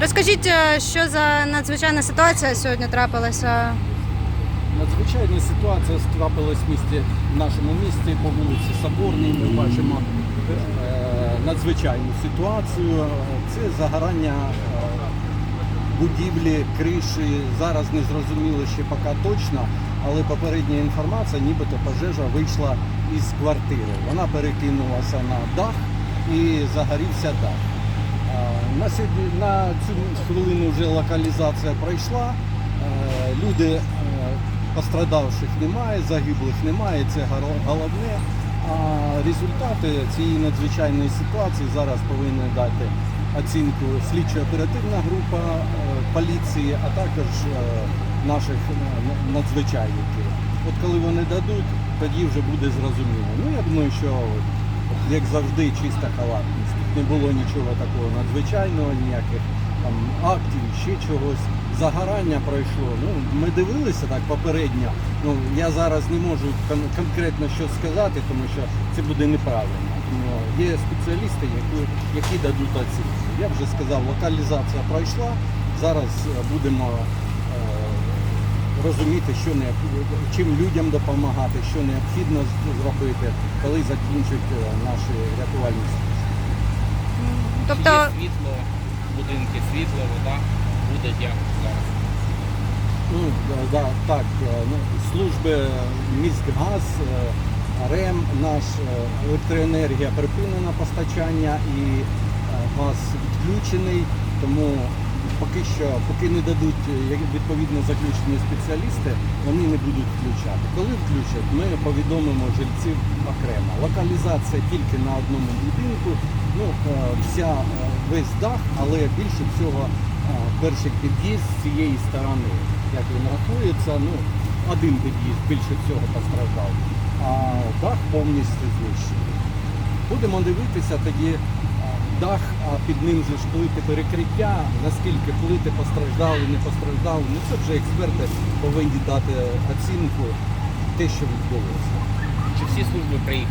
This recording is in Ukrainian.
Розкажіть, е, що за надзвичайна ситуація сьогодні трапилася? Надзвичайна ситуація трапилась в місті, в нашому місті по вулиці Соборній. Ми бачимо е, надзвичайну ситуацію. Це загорання е, будівлі, криші. Зараз не зрозуміло ще поки точно, але попередня інформація, нібито пожежа вийшла із квартири. Вона перекинулася на дах і загорівся дах. На сьогодні на цю хвилину вже локалізація пройшла. Е, Люди е, пострадавших немає, загиблих немає, це головне. А результати цієї надзвичайної ситуації зараз повинна дати оцінку слідчо-оперативна група е, поліції, а також наших надзвичайників. От коли вони дадуть, тоді вже буде зрозуміло. Ну я думаю, що як завжди чиста халатність. Не було нічого такого надзвичайного, ніяких там актів, ще чогось. Загорання пройшло. Ну, ми дивилися так попередньо. Ну, я зараз не можу кон- конкретно щось сказати, тому що це буде неправильно. Ну, є спеціалісти, які, які дадуть оцінку. Я вже сказав, локалізація пройшла. Зараз е, будемо е, розуміти, що необхідно, чим людям допомагати, що необхідно зробити, коли закінчать е, наші рятувальні. Тобто, Є світло, будинки, світло, вода буде як зараз. Ну, да, да, так, е, ну, служби міськгаз, е, РЕМ, наш е, електроенергія припинена постачання і е, газ відключений, тому поки що, поки не дадуть е, відповідне заключення спеціалісти, вони не будуть включати. Коли включать, ми повідомимо жильців окремо. Локалізація тільки на одному будинку, ну, е, вся, е, весь дах, але більше всього е, перший під'їзд з цієї сторони, як він рахується, ну, один під'їзд більше всього постраждав, а дах повністю знищений. Будемо дивитися тоді дах, а під ним же ж плити перекриття, наскільки плити постраждали, не постраждали. Ну це вже експерти повинні дати оцінку те, що відбулося. Чи всі служби приїхали?